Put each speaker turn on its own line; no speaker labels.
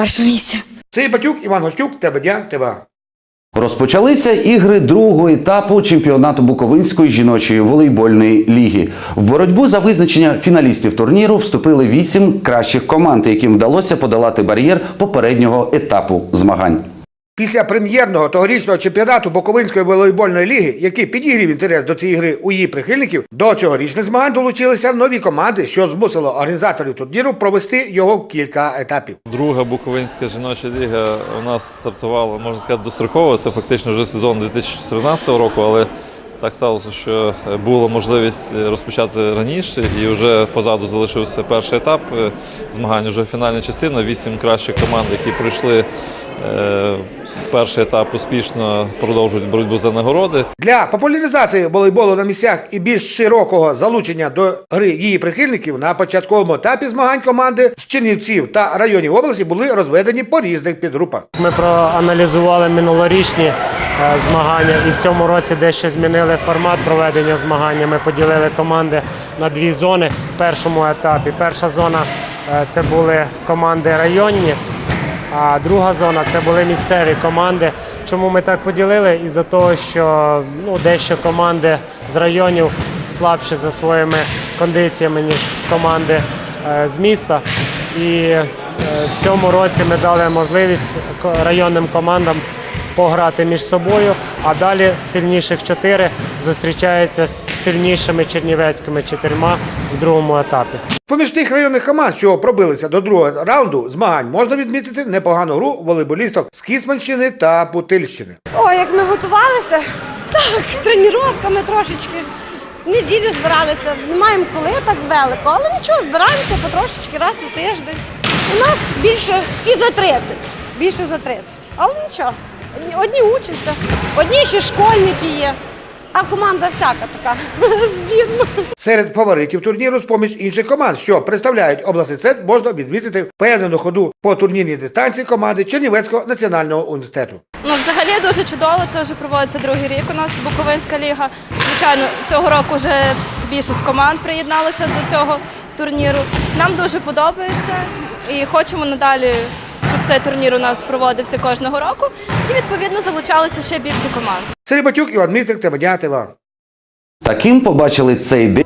перше місце.
Це Батюк, Іван Гостюк, тебе тебе.
Розпочалися ігри другого етапу чемпіонату Буковинської жіночої волейбольної ліги. В боротьбу за визначення фіналістів турніру вступили вісім кращих команд, яким вдалося подолати бар'єр попереднього етапу змагань.
Після прем'єрного тогорічного чемпіонату Буковинської волейбольної ліги, який підігрів інтерес до цієї гри у її прихильників, до цьогорічних змагань долучилися нові команди, що змусило організаторів турніру провести його в кілька етапів.
Друга Буковинська жіноча ліга у нас стартувала, можна сказати, достроково. Це фактично вже сезон 2014 року, але так сталося, що була можливість розпочати раніше, і вже позаду залишився перший етап е, змагань. Вже фінальна частина. Вісім кращих команд, які пройшли е, перший етап успішно, продовжують боротьбу за нагороди.
Для популяризації волейболу на місцях і більш широкого залучення до гри її прихильників на початковому етапі змагань команди з Чернівців та районів області були розведені по різних підгрупах.
Ми проаналізували минулорічні е, змагання і в цьому році дещо змінили формат проведення змагання. Ми поділили команди на дві зони в першому етапі. Перша зона е, це були команди районні, а друга зона це були місцеві команди. Чому ми так поділили? Із-за того, що ну, дещо команди з районів слабші за своїми кондиціями, ніж команди е, з міста. І е, в цьому році ми дали можливість районним командам пограти між собою, а далі сильніших чотири зустрічаються з сильнішими чернівецькими чотирма в другому етапі.
Поміж тих районних команд, що пробилися до другого раунду змагань, можна відмітити непогану гру волейболісток з Кісманщини та Путильщини.
Ой, як ми готувалися, так, тренуваннями трошечки. Неділю збиралися. Не маємо коли так велико, але нічого, збираємося потрошечки раз у тиждень. У нас більше всі за 30. Більше за 30. Але нічого. Одні учаться, одні ще школьники є, а команда всяка така збірна.
Серед фаворитів турніру, з поміж інших команд, що представляють обласний центр, можна відмітити впевнену ходу по турнірній дистанції команди Чернівецького національного університету.
Ну, взагалі дуже чудово. Це вже проводиться другий рік. У нас Буковинська ліга. Звичайно, цього року вже більшість команд приєдналося до цього турніру. Нам дуже подобається і хочемо надалі, цей турнір у нас проводився кожного року. І відповідно залучалися ще більше команд.
Сергій Батюк, Іван Мітрик, ТВА.
Таким побачили цей день.